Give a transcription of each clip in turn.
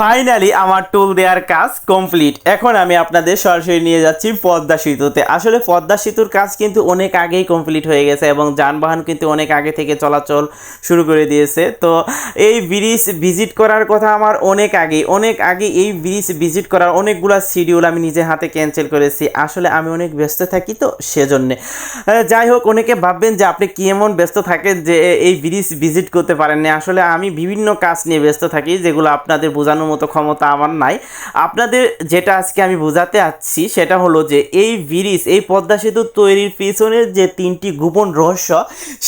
Finally আমার টুল দেওয়ার কাজ কমপ্লিট এখন আমি আপনাদের সরাসরি নিয়ে যাচ্ছি পদ্মা সেতুতে। আসলে পদ্মা সেতুর কাজ কিন্তু অনেক আগেই কমপ্লিট হয়ে গেছে এবং যানবাহন কিন্তু অনেক আগে থেকে চলাচল শুরু করে দিয়েছে। তো এই ব্রিজ ভিজিট করার কথা আমার অনেক আগে অনেক আগে এই ব্রিজ ভিজিট করার অনেকগুলো শিডিউল আমি নিজের হাতে ক্যান্সেল করেছি। আসলে আমি অনেক ব্যস্ত থাকি তো সেজন্যে। যাই হোক, অনেকে ভাববেন যে আপনি কি এমন ব্যস্ত থাকেন যে এই ব্রিজ ভিজিট করতে পারেন না। আসলে আমি বিভিন্ন কাজ নিয়ে ব্যস্ত থাকি, যেগুলো আপনাদের বোঝানোর মতো ক্ষমতা আমার নাই। আপনাদের যেটা আজকে আমি বোঝাতে আসছি সেটা হলো যে এই ব্রিজ এই পদ্মা সেতু তৈরির পিছনের যে তিনটি গোপন রহস্য,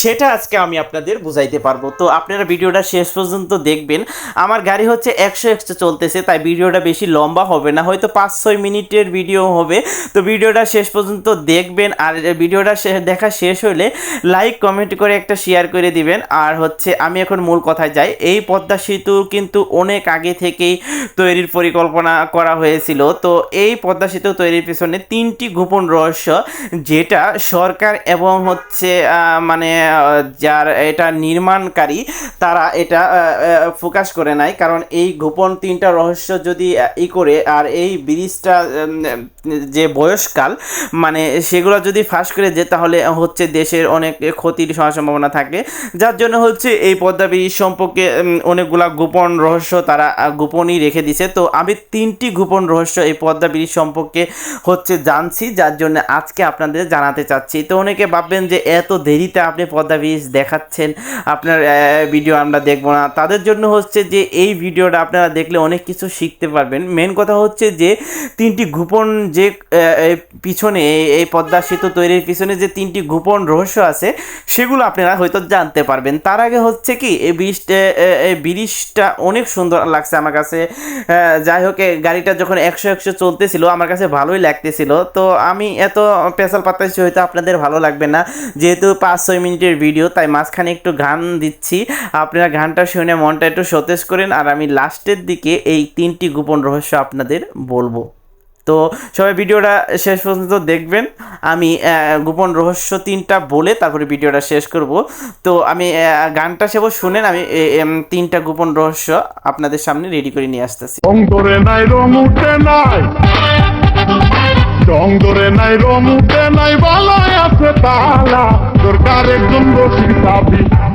সেটা আজকে আমি আপনাদের বুঝাইতে পারব। তো আপনারা ভিডিওটা শেষ পর্যন্ত দেখবেন। আমার গাড়ি হচ্ছে একশো একশো চলতেছে, তাই ভিডিওটা বেশি লম্বা হবে না। হয়তো পাঁচ ছয় মিনিটের ভিডিও হবে। তো ভিডিওটা শেষ পর্যন্ত দেখবেন। আর ভিডিওটা দেখা শেষ হলে লাইক কমেন্ট করে একটা শেয়ার করে দিবেন। আর হচ্ছে আমি এখন মূল কথায় যাই। এই পদ্মা সেতু কিন্তু অনেক আগে থেকেই তৈরির পরিকল্পনা করা হয়েছিল। তো এই পদ্মা সেতু তৈরির পিছনে তিনটি গোপন রহস্য যেটা সরকার এবং হচ্ছে মানে যার এটা নির্মাণকারী তারা এটা ফোকাস করে নাই। কারণ এই গোপন তিনটা রহস্য যদি ই করে আর এই ব্রিজটা যে বয়সকাল মানে সেগুলো যদি ফাঁস করে যে তাহলে হচ্ছে দেশের অনেক ক্ষতির সম্ভাবনা থাকে। যার জন্য হচ্ছে এই পদ্মা ব্রিজ সম্পর্কে অনেকগুলা গোপন রহস্য তারা আহ, গোপনই রেখে দিছে। তো আমি তিনটি গোপন রহস্য এই পদ্মা ব্রিজ সম্পর্কে হচ্ছে জানছি, যার জন্য আজকে আপনাদের জানাতে চাচ্ছি। তো অনেকে ভাববেন যে এত দেরিতে আপনি পদ্মা ব্রিজ দেখাচ্ছেন, আপনার ভিডিও আমরা দেখব না। তাদের জন্য হচ্ছে যে এই ভিডিওটা আপনারা দেখলে অনেক কিছু শিখতে পারবেন। মেন কথা হচ্ছে যে তিনটি গোপন যে পিছনে এই পদ্মা সেতু তৈরির পিছনে যে তিনটি গোপন রহস্য আছে, সেগুলো আপনারা হয়তো জানতে পারবেন। তার আগে হচ্ছে কি, এই ব্রিজটা এই ব্রিজটা অনেক সুন্দর লাগছে আমার কাছে। আহ, যাই হোক গাড়িটা যখন একশো একশো চলতেছিল আমার কাছে ভালোই লাগতেছিল। তো আমি এত পেশাল পাতাইছি হয়তো আপনাদের ভালো লাগবে না। যেহেতু পাঁচ ছয় মিনিটের ভিডিও তাই মাঝখানে একটু গান দিচ্ছি। আপনারা গানটা শুনে মনটা একটু সতেজ করেন। আর আমি লাস্টের দিকে এই তিনটি গোপন রহস্য আপনাদের বলব। তো সবাই ভিডিওটা শেষ পর্যন্ত দেখবেন। আমি গোপন রহস্য তিনটা বলে তারপরে ভিডিওটা শেষ করব। তো আমি গানটা সেব শুনেন, আমি তিনটা গোপন রহস্য আপনাদের সামনে রেডি করে নিয়ে আসতেছি। নাই নাই। আছে তালা।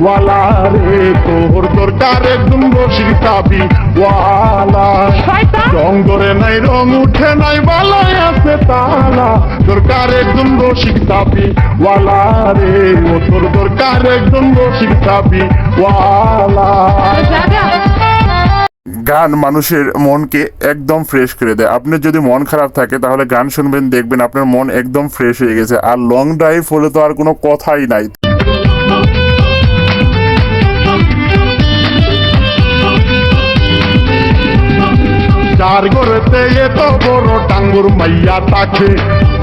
ওয়ালা রে তোর দরকার একজন রসিক সাবি ওয়ালা। রং ধরে নাই রং উঠে নাই বালায় আছে তালা। দরকার একজন রসিক সাবি ওয়ালা রে ও তোর দরকার একজন রসিক সাবি ওয়ালা। গান মানুষের মনকে একদম ফ্রেশ করে দেয়। আপনি যদি মন খারাপ থাকে তাহলে গান শুনবেন দেখবেন আপনার মন একদম ফ্রেশ হয়ে গেছে। আর লং ড্রাইভ হলে তো আর কোনো কথাই নাই। যার ঘরেতে এত বড় টাঙ্গুর মাইয়া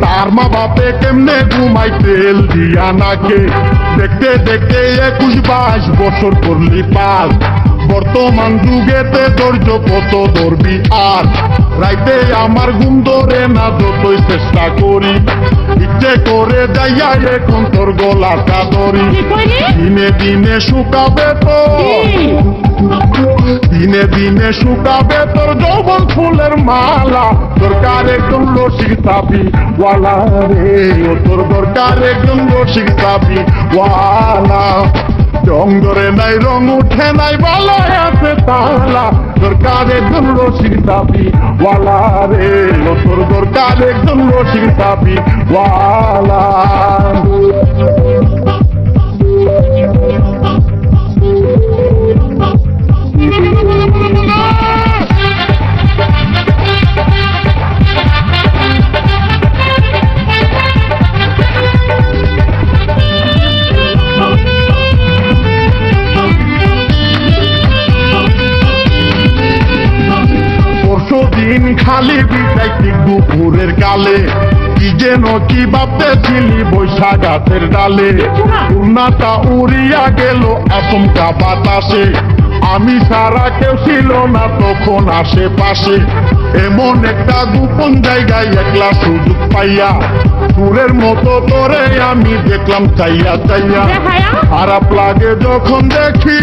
তার মা বাপে কেমনে ঘুমাই তেল দিয়া নাকে। দেখতে দেখতে একুশ বাইশ বছর করলি পাস বর্তমান যুগেতে ধৈর্য কত ধরবি আর? রাইতে আমার ঘুম ধরে না যতই চেষ্টা করি। ইচ্ছে করে যাইয়া এখন তোর গলা কাদরি দিনে দিনে শুকাবে তো। দিনে দিনে শুকাবে তোর যৌবন ফুলের মালা। দরকার একজন রসিক সাবি ওয়ালা রে। ও তোর দরকার একজন রসিক সাবি ওয়ালা। রং ধরে নাই, রং উঠে নাই বালায় আছে তালা। দরকার একজন রসিক সাবি ওয়ালা রে। ও তোর দরকার একজন রসিক সাবি ওয়ালা। খালি বিদায় দুপুরের কালে। কি যেন কি ভাবতে ছিলি বৈশা গাছের ডালে উড়িয়া গেল আচমকা বাতাসে। আমি সারা কেউ ছিল না তখন আশেপাশে। এমন একটা গোপন জায়গায় একলা সুযোগ পাইয়া সুরের মতো তোরে আমি দেখলাম চাইয়া চাইয়া। খারাপ লাগে যখন দেখি।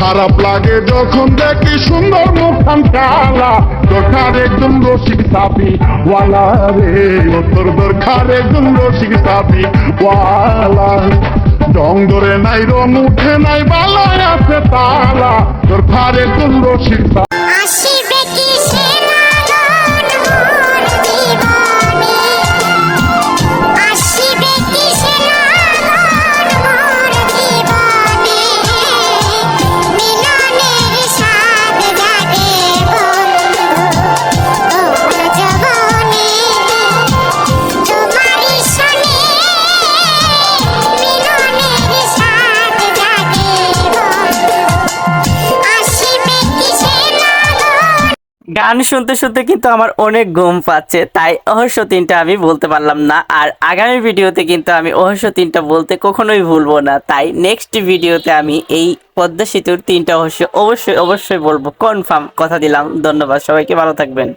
খারাপ লাগে যখন দেখি সুন্দর মুখান কালা দরকার একজন রসিক সাপি ওয়ালা রে তোর দরকার একজন রসিক সাপি ওয়ালা রং ধরে নাই রং উঠে নাই বালায় আছে তালা। তোর একজন রসিক সাপি গান শুনতে শুনতে কিন্তু আমার অনেক ঘুম পাচ্ছে, তাই অহস্য তিনটা আমি বলতে পারলাম না। আর আগামী ভিডিওতে কিন্তু আমি অহস্য তিনটা বলতে কখনোই ভুলবো না। তাই নেক্সট ভিডিওতে আমি এই পদ্মা সেতুর তিনটা অবশ্য অবশ্যই অবশ্যই বলব। কনফার্ম কথা দিলাম। ধন্যবাদ। সবাইকে ভালো থাকবেন।